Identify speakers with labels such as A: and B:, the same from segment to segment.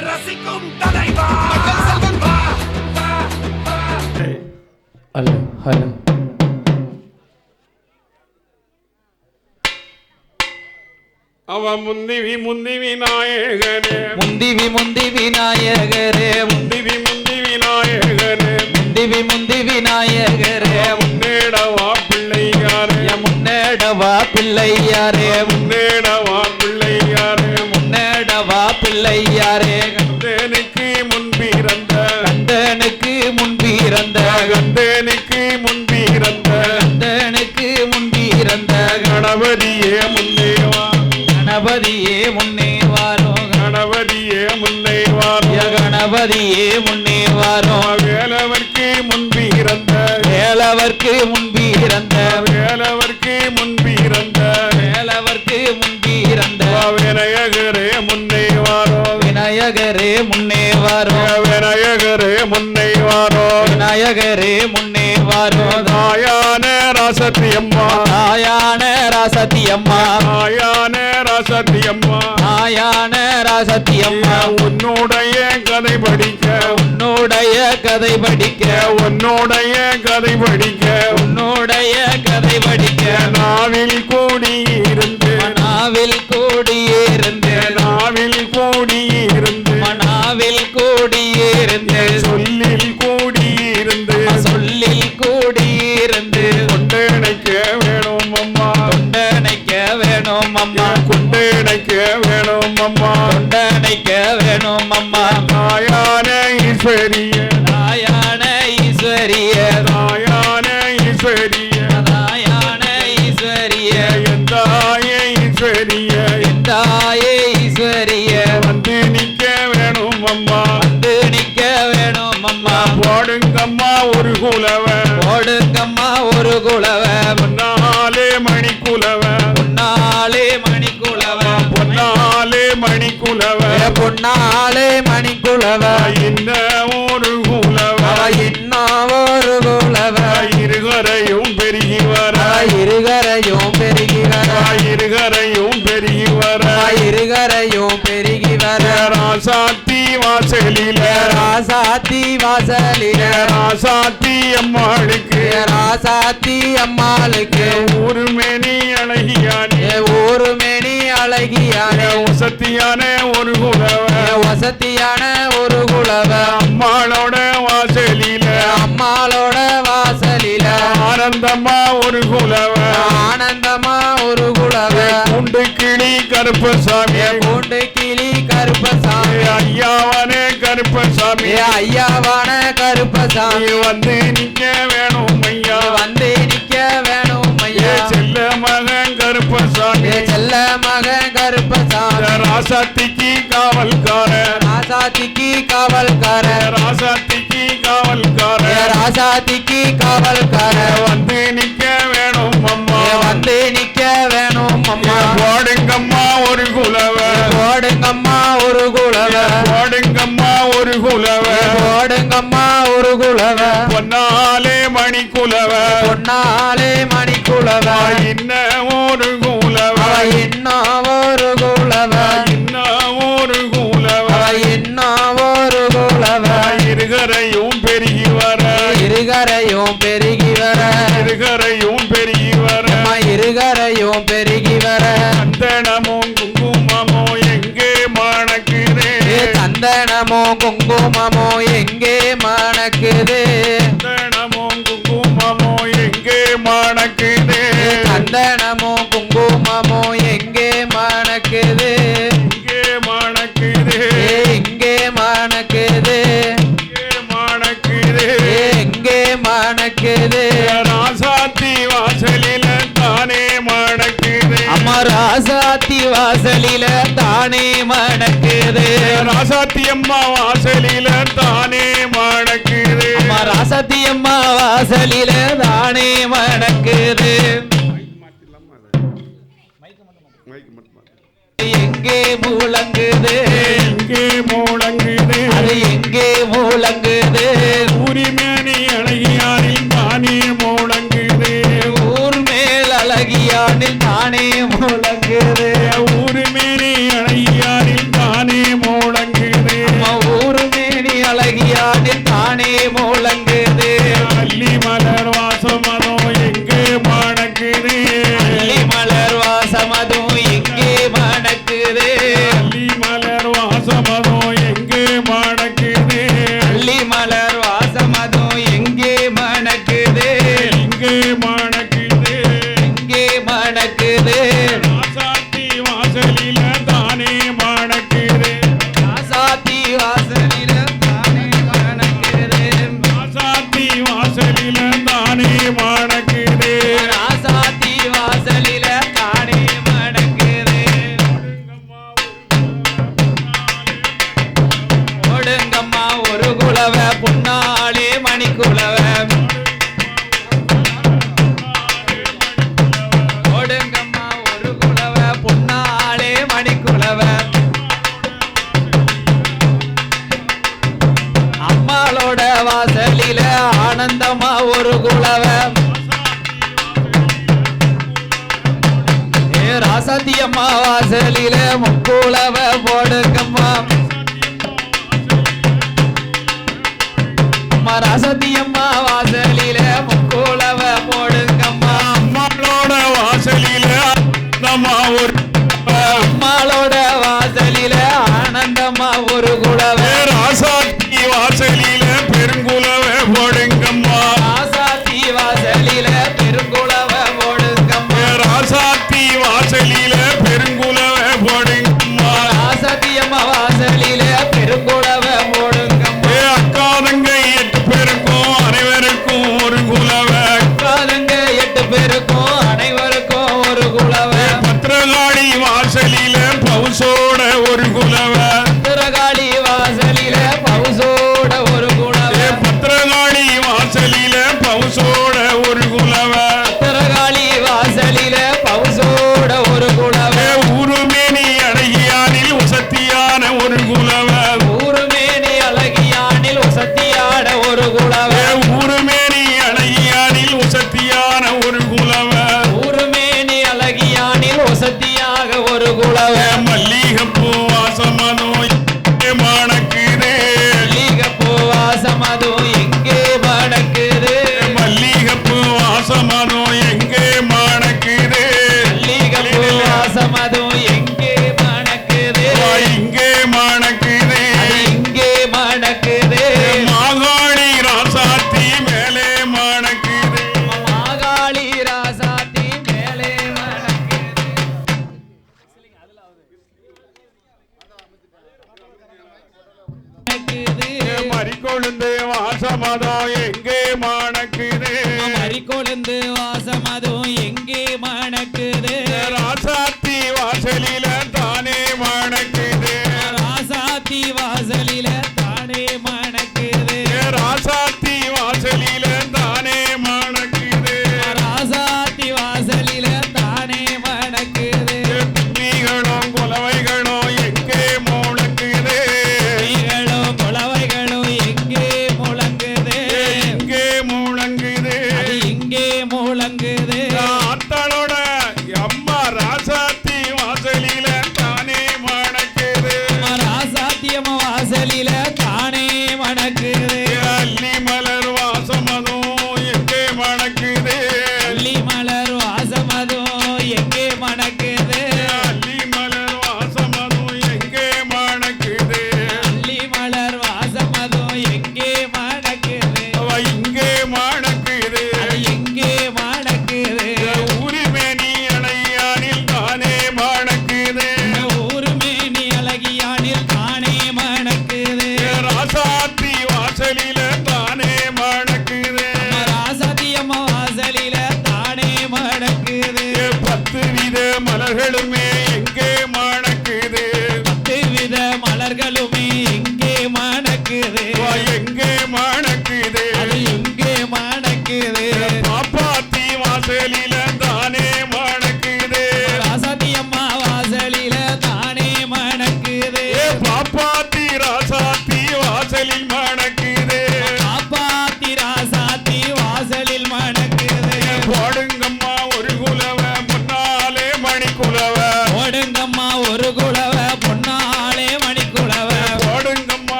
A: ரசிக்கும் தலைவா
B: hello hello
C: அவ முந்திவி முந்திவி நாயகனே
B: முந்திவி முந்தி விநாயகரே
C: முந்திவி முந்திவி நாயகனே
B: முந்திவி முந்தி விநாயகரே
C: முன்னேடவா பிள்ளையாரே
B: முன்னேடவா பிள்ளையாரே
C: முன்னேடவா பிள்ளையாரே
B: முன்னேடவா பிள்ளையாரே
C: கந்தனுக்கு முன்பிறந்த
B: கந்தனுக்கு முன்பிறந்த
C: கந்தனுக்கு முன்பிறந்த
B: கந்தனுக்கு முன்பிறந்த
C: கணபதியே முன்னேவா
B: கணபதியே முன்னே வாரோம்
C: கணபதியே முன்னேவாரோ
B: கணபதியே முன்னே வாரோம்
C: வேலவர்க்கு முன்பிறந்த
B: வேலவர்க்கு முன்பிறந்த
C: வேலவர்க்கு விநாயகரே
B: முன்னே வாரோம்
C: விநாயகரே முன்னைவாரோ
B: விநாயகரே முன்னே வாரோம்
C: தாயான ராசத்தி அம்மா
B: தாயான ராசத்தி அம்மா
C: தாயான ராசத்தி அம்மா
B: தாயான ராசத்தி அம்மா
C: உன்னுடைய கதை படிக்க.
B: உன்னுடைய கதை படிக்க.
C: உன்னுடைய கதை படிக்க.
B: உன்னுடைய கதை படிக்க.
C: நாவில் கூடியிருந்து.
B: மனாவில் கூடியிருந்து
C: கூடியிருந்து. சொல்லில் கூடியிருந்து.
B: சொல்லில் கூடியிருந்து.
C: கொண்டனைக்க வேணும் அம்மா.
B: கொண்டனைக்க வேணும் அம்மா.
C: கொண்டனைக்க வேணும் அம்மா?
B: கொண்டனைக்க வேணும் அம்மா.
C: தாயான ஈஸ்வரிய.
B: ஓடுங்கம்மா ஒரு குலவ
C: பொன்னாலே
B: பொன்னாலே மணிக்குலவ.
C: பொன்னாலே மணிக்குலவ.
B: பொன்னாலே மணிக்குலவ.
C: இன்ன ஒரு குலவ.
B: இன்னும் ஒரு குலவ.
C: இருகரையும் பெருகி வர
B: இருகரையும் பெருகி வர
C: இருகரையும் பெருகி வர
B: இருகரையும் பெருகி வர
C: ராசாத்தி வாசலில.
B: ராசாத்தி வாசலில.
C: ராசாத்தி அம்மாளுக்கு
B: ராசாத்தி அம்மாளுக்கு.
C: ஊருமேனி அழகியானே.
B: ஒரு மேனி அழகியான.
C: வசத்தியான ஒரு குலவ.
B: வசதியான ஒரு குலவ.
C: அம்மாளோட வாசலில.
B: அம்மாளோட வாசலில.
C: ஆனந்தம்மா ஒரு குலவ.
B: ஆனந்தமா ஒரு குலவ.
C: குண்டு கிளி கருப்பசாமி.
B: பூண்டு கிளி கருப்பசாமி.
C: ஐயாவனே கருப்பசாமி.
B: ஐயாவான கருப்பசாமி.
C: வந்து நிக்க வேணும் ஐயா.
B: வந்து நிக்க வேணும் ஐயா.
C: செல்ல மகன் கருப்பசாமி.
B: செல்ல மகன் கருப்பசாமி.
C: ராசாத்திக்கு காவல்கார
B: ராசாத்திக்கு காவல்கார
C: ராசாத்திக்கு காவல்கார
B: ஏ ராசாத்திக்கு காவல்கார
C: வந்து நிக்க வேணும் அம்மா.
B: வந்து நிக்க வேணும் அம்மா.
C: போடுங்கம்மா ஒரு குலவ.
B: போடுங்கம்மா ஒரு குலவ.
C: போடுங்கம்மா ஒரு குலவ.
B: போடுங்கம்மா ஒரு குலவ.
C: பொன்னாலே மணி குலவ
B: பொன்னாலே மணி குலவ
C: இன்ன ஒரு குலவ.
B: அவ இன்னும் ஒரு குலவ.
C: இன்ன ஒரு குலவ.
B: அவ இன்னும் ஒரு குலவ.
C: இருகரையும் பெருகி வர.
B: இருகரையும் பெருகி வர.
C: இருகரையும் பெருகி வர.
B: இருகரையும் பெருகி வர.
C: சந்தனமும் குங்குமமோ எங்கே மணக்குதே?
B: ஏ சந்தனமோ குங்குமமோ எங்கே மணக்குது?
C: மணக்குது. ராசாத்தி வாசலில தானே மணக்குதே.
B: அம்மா ராசாத்தி வாசலில தானே மணக்குது.
C: ராசாத்தி அம்மா வாசலில தானே மணக்குதே.
B: அம்மா ராசாத்தி அம்மா வாசலில தானே மணக்குது. எங்கே முழங்குது.
C: எங்கே முழங்குதே.
B: அது எங்கே முழங்குது.
C: உரிமேனி அழகியாரில்
B: வாழ குலவ. ஏ ராசாந்தி அம்மா வாசலில முக்குலவ போடுங்கம்மா. அம்மா ராசாந்தி அம்மா வாசலில முக்குலவ
C: அம்மாளோட வாசலில
B: அம்மா
C: ஒரு அம்மாளோட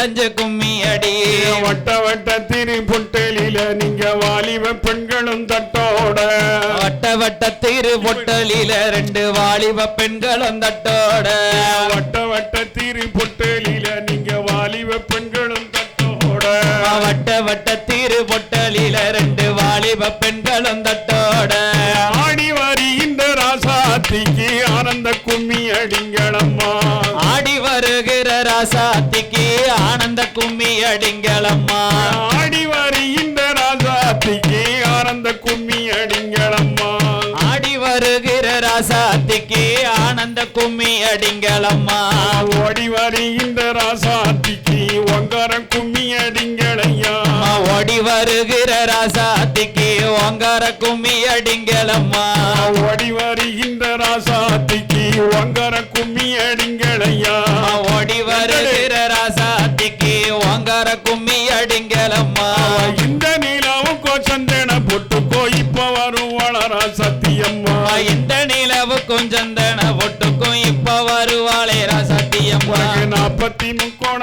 C: வளைஞ்ச கும்மி
B: அடி.
C: வட்ட வட்ட திரு பொட்டலில நீங்க வாலிப பெண்களும் தட்டோட.
B: வட்ட வட்ட திரு பொட்டலில ரெண்டு வாலிப பெண்களும் தட்டோட.
C: வட்ட
B: கும்மி அடிங்களம்மா.
C: ஓடி வருகின்ற ராசாத்திக்கு ஒங்கர கும்மி அடிங்களையா.
B: ஓடி வருகிற ராசாத்திக்கு ஓங்கார கும்மி அடிங்களம்மா.
C: ஓடி வருகின்ற ராசாத்திக்கு ஒங்கர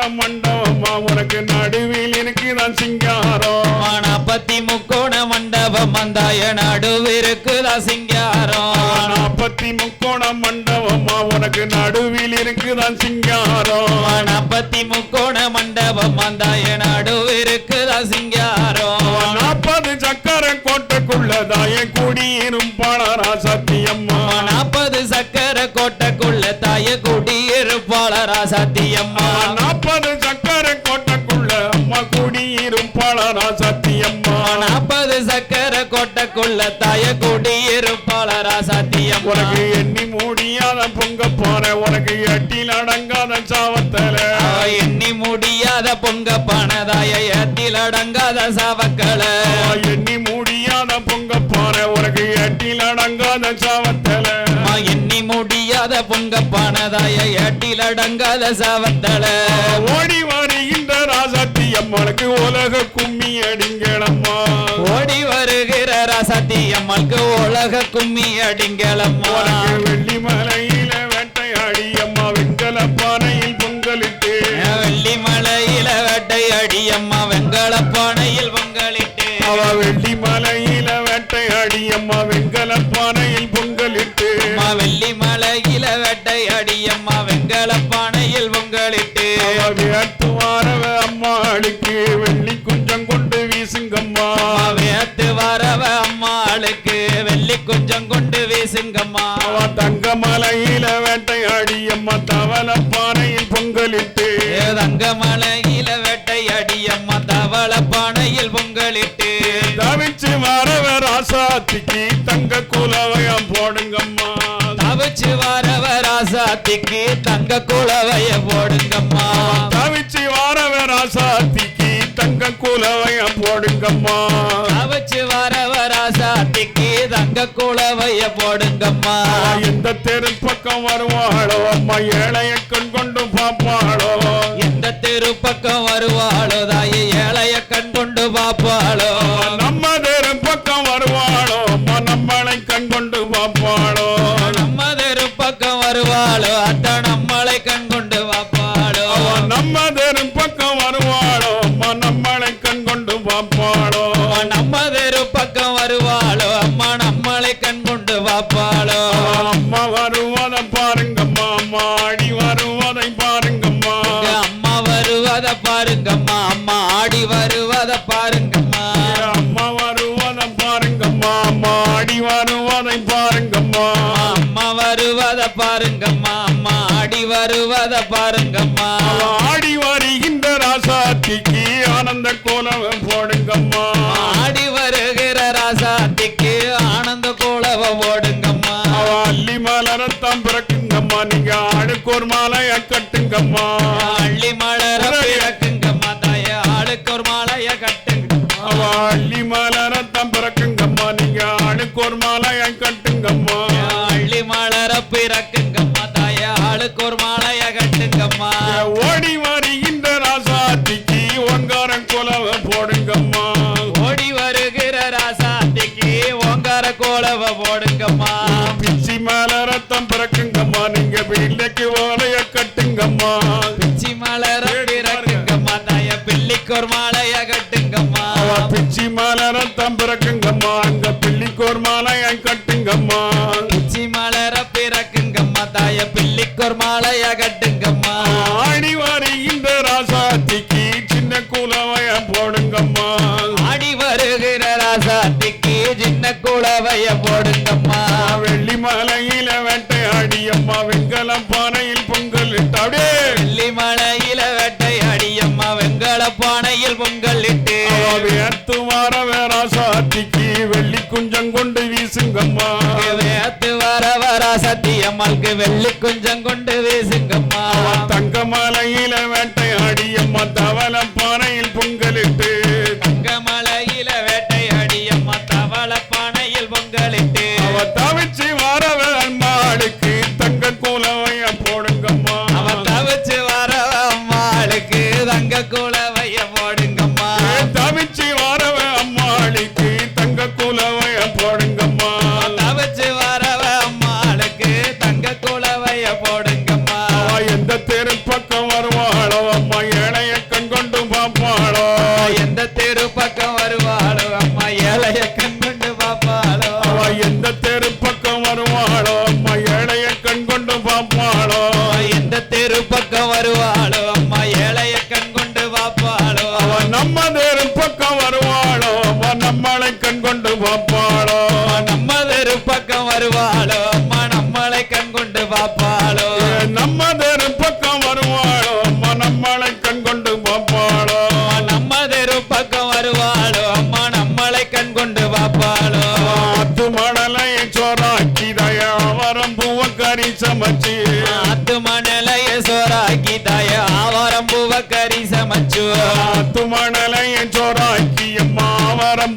C: முக்கோண மண்டபம்மா உனக்கு நடுவில் எனக்கு தான் சிங்காரம்.
B: நாப்பத்தி முக்கோண மண்டபம் வந்தாய நடுவிருக்குதா சிங்காரம்?
C: நாற்பத்தி முக்கோண மண்டபம்மா உனக்கு நடுவில் இருக்குதான் சிங்காரம்.
B: நாப்பத்தி முக்கோண மண்டபம் வந்தாய நடுவிருக்குதா சிங்காரம்?
C: நாற்பது சக்கர கோட்டைக்குள்ளதாய குடியிரும் பாளரா சத்தியம்மா.
B: நாற்பது சக்கர கோட்டைக்குள்ள தாய குடியிருப்பாள ராசாத்தியம்மா
C: கோட்டைக்குள்ள
B: தாய குடியிருப்பாள ராசாத்தியம்மா
C: உனக்கு எண்ணி முடியாத பொங்க போற உனக்கு எட்டில் அடங்காத சாவத்தல.
B: எண்ணி முடியாத பொங்க பணதாய ஏத்தில் அடங்காத சாவக்களை
C: எண்ணி முடியாத பொங்க போற உனக்கு எட்டில் அடங்காத
B: எண்ணி முடியாத பொங்க பணதாய ஏட்டில் அடங்காத சாவத்தலை
C: ஓடி வருகின்ற ராசாத்தி அம்மனுக்கு உலக கும்மி அடிங்களம்மா.
B: ஓடி வருகிற ராசாத்தி அம்மனுக்கு உலக கும்மி அடிங்களம்மா.
C: உனக்கு வெள்ளி மலையில வேட்டையாடி அம்மா வெண்கல பானையில் பொங்கலிட்டு.
B: வெள்ளி மலையில வேட்டை அடியம்மா வெங்கல பானையில் பொங்கலிட்டு.
C: அவ வெள்ளி மலையில வேட்டையாடி அம்மா
B: வேட்டு
C: வாரவ அம்மாளுக்கு வெள்ளி குஞ்சம் கொண்டு வீசுங்கம்மா.
B: அம்மா வேத்து வரவ அம்மாளுக்கு வெள்ளி கொஞ்சம் கொண்டு வீசுங்கம்மா.
C: அவ தங்க மலையில வேட்டையாடி அம்மா தவள பானையில் பொங்கலிட்டு.
B: தங்க மலையில வேட்டை அடியம்மா தவள பானையில் பொங்கலிட்டு.
C: தவிச்சு வரவ ராசாத்திக்கு தங்க குலவயம் போடுங்கம்மா.
B: தவிச்சு வரவ ராசாத்திக்கு தங்க குளவைய போடுங்கம்மா.
C: தவிச்சு வரவ ராசாத்திக்கு தங்க குலவயம் போடுங்கம்மா.
B: தவிச்சு வரவ ராசாத்திக்கு தங்க குளவைய போடுங்கம்மா.
C: எந்த தெரு பக்கம் வருவாளோ அம்மா ஏழைய கண் கொண்டு பாப்பாளோ
B: எந்த தெரு பக்கம் வருவாளோ தாயை
C: பாருங்கம்மா அம்மா
B: ஆடி வருவத பாருங்கம்மா. ஆடி
C: வருகின்ற ராசாத்திக்கு ஆனந்த கோலம் போடுங்கம்மா.
B: ஆடி வருகிற ராசாத்திக்கு ஆனந்த கோலவ ஓடுங்கம்மா
C: அவ அள்ளி மலரத்தான் பிறக்குங்கம்மா. நீங்க ஆளுக்கு ஒரு மாலைய கட்டுங்கம்மா.
B: அள்ளி மலர பிறக்குங்கம்மா தாய ஆளுக்கு ஒரு மாலைய கட்டுங்க.
C: அள்ளி மலரத்தான் பிறக்குங்கம்மா. நீங்க ஆளுக்கு ஒரு மாலைய கட்டுங்கம்மா கோலவ பாப்பாளோ. நம்ம தெரு பக்கம் வருவாளோ.
B: அம்மா நம்மளை கண் கொண்டு பாப்பாளோ
C: நம்ம தெரு பக்கம் வருவாளோ. அம்மா நம்மளை கண் கொண்டு பாப்பாளோ. ஆத்து மணலை சோறாக்கி தயா வரம் பூவக்கறி சமைச்சு.
B: ஆத்து மணலை சோறாக்கி தயா
C: வரம் பூவக்கறி சமைச்சு.
B: ஆத்து மணலை சோறாக்கி
C: அம்மா வரம்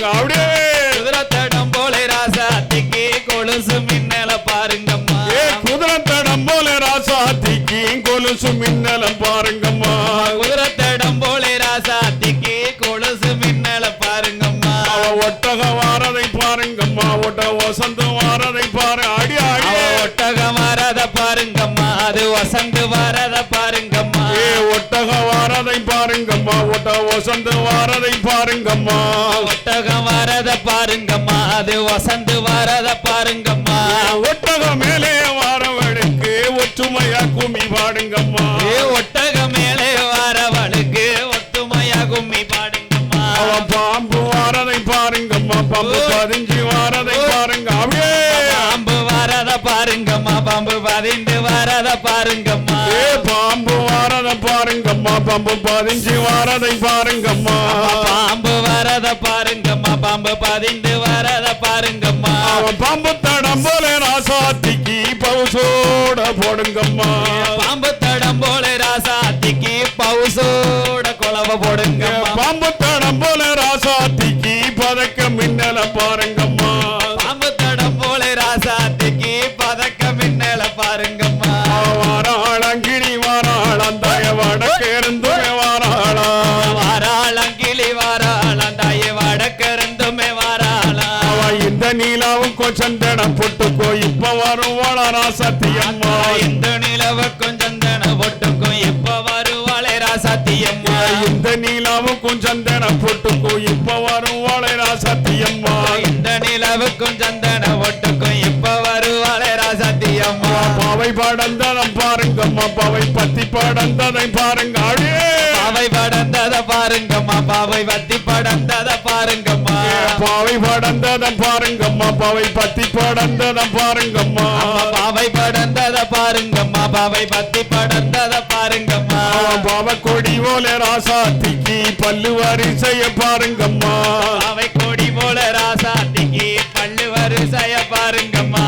C: பண்ணுங்க அப்படியே பாம்பு பதிஞ்சு வாரதை பாருங்க. அப்படியே.
B: பாம்பு வாரத பாருங்கம்மா பாம்பு பதிஞ்சு வாரத பாருங்கம்மா.
C: ஏ பாம்பு வாரத பாருங்கம்மா பாம்பு பதிஞ்சு வாரதை பாருங்கம்மா.
B: பாம்பு வாரத பாருங்கம்மா பாம்பு பதிஞ்சு வாரத பாருங்கம்மா.
C: பாம்பு தடம் போல ராசாத்திக்கு பவுசோட போடுங்கம்மா.
B: பாம்பு தடம் போல ராசாத்திக்கு பவுசோட குழவ போடுங்க
C: பாம்பு ராசாத்தியம்மா
B: இந்த நிலவுக்கும் சந்தன பொட்டுக்கும் இப்ப வருவாளே ராசாத்தியம்மா
C: இந்த நிலவுக்கும் சந்தன பொட்டுக்கும் இப்ப வருவாளே ராசாத்தியம்மா
B: இந்த நிலவுக்கும் சந்தன பொட்டுக்கும் இப்ப வருவாளே ராசாத்தியம்மா
C: பாவை படந்தனம் பாருங்கம்மா பாவை பத்தி படந்ததை பாருங்க.
B: பாவை படந்ததை பாருங்கம்மா பாவை பத்தி படந்ததை பாருங்கம்மா.
C: பாவை படந்ததை பாருங்க.
B: அம்மா பாவை படர்ந்தத பாருங்கம்மா. பாவை பத்தி படர்ந்தத பாருங்கம்மா.
C: பாவ கொடி போல ராசாத்திக்கு பல்லு வரிசைய பாருங்கம்மா.
B: பாவை கோடி போல ராசாத்திக்கு பல்லு வரிசைய பாருங்கம்மா.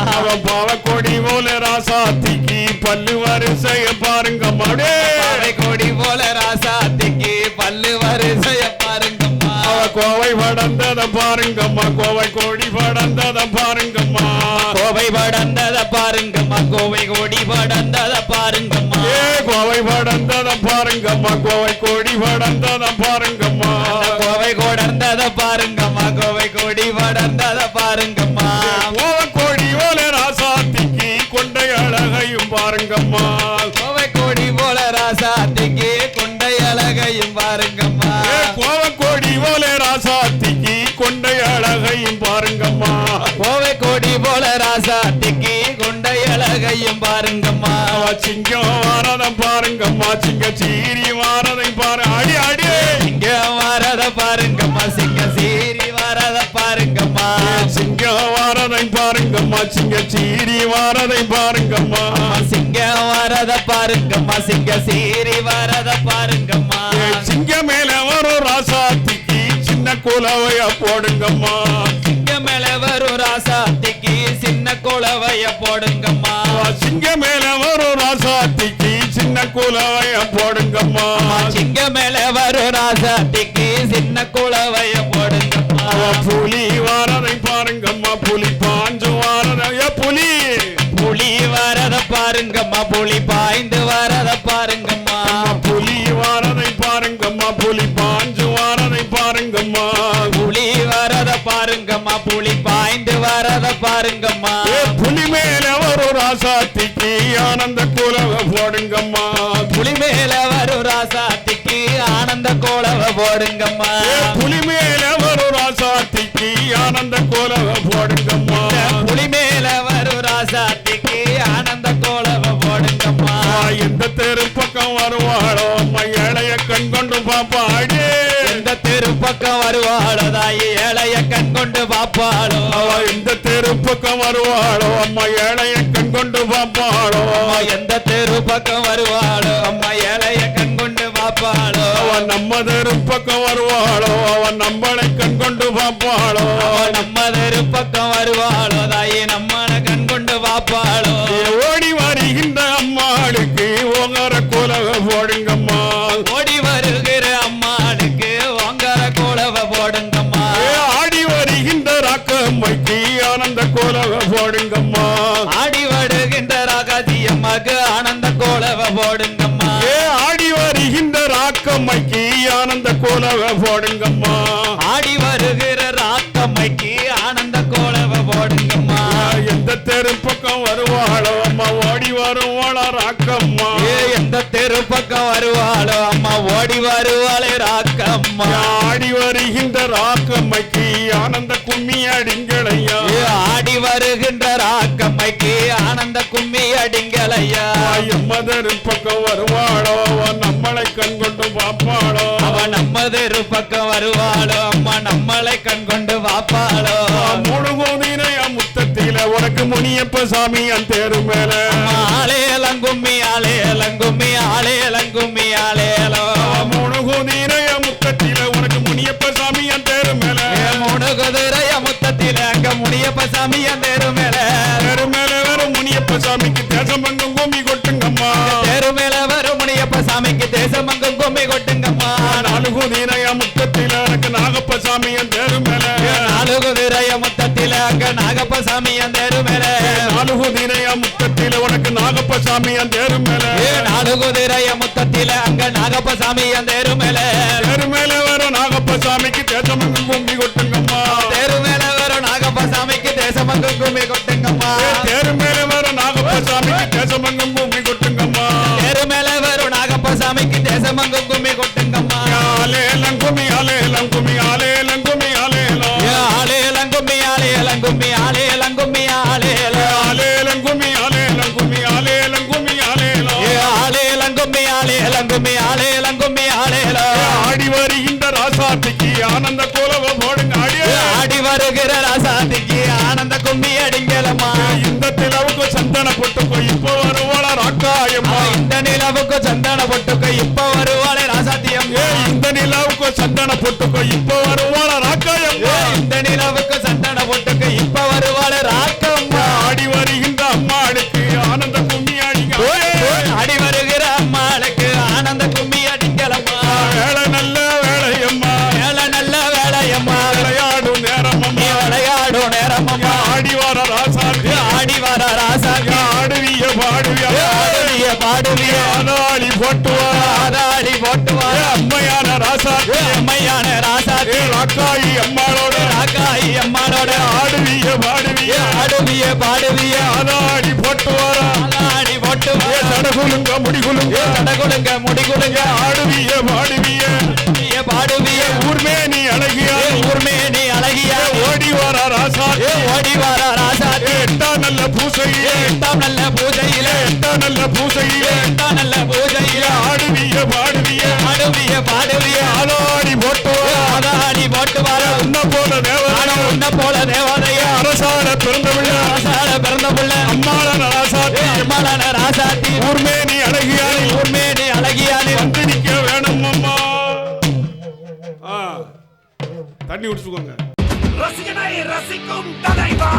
C: பாவ கொடி போல ராசாத்திக்கு பல்லு வரிசைய பாருங்கம்மா. அடே! கோவை படந்தத பாருங்கம்மா. கோவை கோடி படந்தத பாருங்கம்மா.
B: கோவை படர்ந்தத பாருங்கம்மா. கோவை கோடி படர்ந்தத பாருங்கம்மா.
C: ஏ கோவை படந்தத பாருங்கம்மா. கோவை கோடி படந்தத பாருங்கம்மா.
B: கோவை கொடர்ந்தத பாருங்கம்மா. கோவை கோடி படர்ந்தத பாருங்கம்மா.
C: அழகையும் பாருங்கம்மா. சிங்கம் வாரதம் பாருங்கம்மா. சிங்க சீரி வாரதை பாரு. அடி அடி.
B: சிங்க வரத பாருங்கம்மா. சிங்க சீரி வரத பாருங்கம்மா.
C: சிங்கம் வாரதை பாருங்கம்மா. சிங்க சீரி வாரதை பாருங்கம்மா.
B: சிங்க வரத பாருங்கம்மா. சிங்க சீரி வரத பாருங்கம்மா.
C: சிங்க மேல வரும் ராசாத்திக்கு சின்ன குலவைய போடுங்கம்மா.
B: சிங்க மேல வரும் ராசாத்திக்கு சின்ன குளவைய போடுங்கம்மா.
C: சிங்க மேல வரும் ராசாத்திக்கு சின்ன குலவைய போடுங்கம்மா.
B: சிங்க மேல வரும் ராசாத்திக்கு சின்ன குளவைய போடுங்கம்மா.
C: புலி வாரதை பாருங்கம்மா புலி பாஞ்சு வாரதை ஏ, புலி.
B: புலி வரத பாருங்கம்மா புலி பாய்ந்து
C: ராசாத்திக்கு ஆனந்த குலவ போடுங்கம்மா.
B: புலி மேல வரும் ராசாத்திக்கு ஆனந்த கோலவ போடுங்கம்மா.
C: புலி மேல வரும் ராசாத்திக்கு ஆனந்த குலவ போடுங்கம்மா.
B: புலி மேல வரும் ராசாத்திக்கு ஆனந்த கோலவ போடுங்கம்மா.
C: ஆ, எந்த தெரு பக்கம் வருவாளோ ஏழைய கண் கொண்டு பாப்பா அடே
B: எந்த தெரு பக்கம் வருவாளோ தாயி ஏழைய கண் கொண்டு பாப்பாளோ.
C: எந்த தெரு பக்கம் வருவாளோ அம்மா ஏழைய கொண்டு பாப்பாளோ
B: எந்த தெரு பக்கம் வருவாளோ? அம்மா ஏழைய கண் கொண்டு பாப்பாளோ
C: நம்ம தெரு பக்கம் வருவாளோ.
B: ராகாதி அம்மாக்கு ஆனந்த கோலவ போடுங்கம்மா.
C: ஏ ஆடி வருகின்ற ராக்கம்மைக்கு ஆனந்த குலவ போடுங்கம்மா.
B: ஆடி வருகிற ராக்கம்மைக்கு ஆனந்த கோலவ போடுங்கம்மா.
C: எந்த தெரு பக்கம் வருவாளோ அம்மா ஓடி வருவாளா ராக்கம்மா.
B: ஏ எந்த தெரு பக்கம் வருவாளோ அம்மா ஓடி வருவாளே ராக்கம்மா.
C: ஆடி வருகின்ற ராக்கம்மைக்கு ஆனந்த கும்மி அடிங்களையா
B: அடிங்களையா?
C: எம்மதரு பக்கம் வருவாளோ? நம்மளை கண் கொண்டு பாப்பாளோ
B: அவ நம்ம தெரு பக்கம் வருவாளோ? அம்மா நம்மளை கண் கொண்டு பாப்பாளோ
C: மூணு கோதினைய முத்தத்தில உனக்கு முனியப்ப சாமி அந்த மேல.
B: ஆலேலங்கும்மி
C: இப்போ வருவாள ராக்காயம்மா
B: இந்த நிலவுக்கு சந்தன பொட்டுக்கு இப்ப வருவாளே ராசாத்தியம்மா
C: இந்த நிலவுக்கு சந்தன பொட்டுக்கோ இப்போ வருவாள ராக்காயம்மா
B: இந்த நிலவுக்கு சந்தன பொட்டுக்கு இப்ப வருவாளே
C: ராசாத்தி ராக்காயி அம்மாளோட.
B: ராக்காயி அம்மானோட
C: ஆடுவிய பாடுவிய.
B: ஆடுவிய பாடுவிய.
C: ஆதாடி போட்டு வர
B: ஆதாடி போட்டு வர
C: தடகுலுங்க முடிகுலுங்க.
B: தடகுலுங்க முடிகுலுங்க.
C: ஆடுவிய பாடுவிய.
B: பாடுவிய.
C: ஊர்மேனி அழகியா.
B: ஊர்மே நீ அழகிய.
C: ஓடி வர ராசாத்தி
B: ஓடி வர ராசாத்தி
C: எட்டா நல்ல பூசையிலே.
B: எட்டாம் நல்ல பூஜையில.
C: எட்டா நல்ல பூசையிலே.
B: எட்டாம் நல்ல பூஜையில.
C: ஆடுவிய பாடுவிய.
B: ஆடுவிய பாடுவிய.
C: ஆதாடி ராசாத்தி
B: அம்மாளான ராசாத்தி
C: ஊர்மேனி அழகியாரி
B: ஊர்மே நீ அழகியானி
C: வந்து நிக்க வேணும் அம்மா. ஆ, தண்ணி குடிச்சுக்கோங்க.
A: ரசிகனை ரசிக்கும் தலைவா.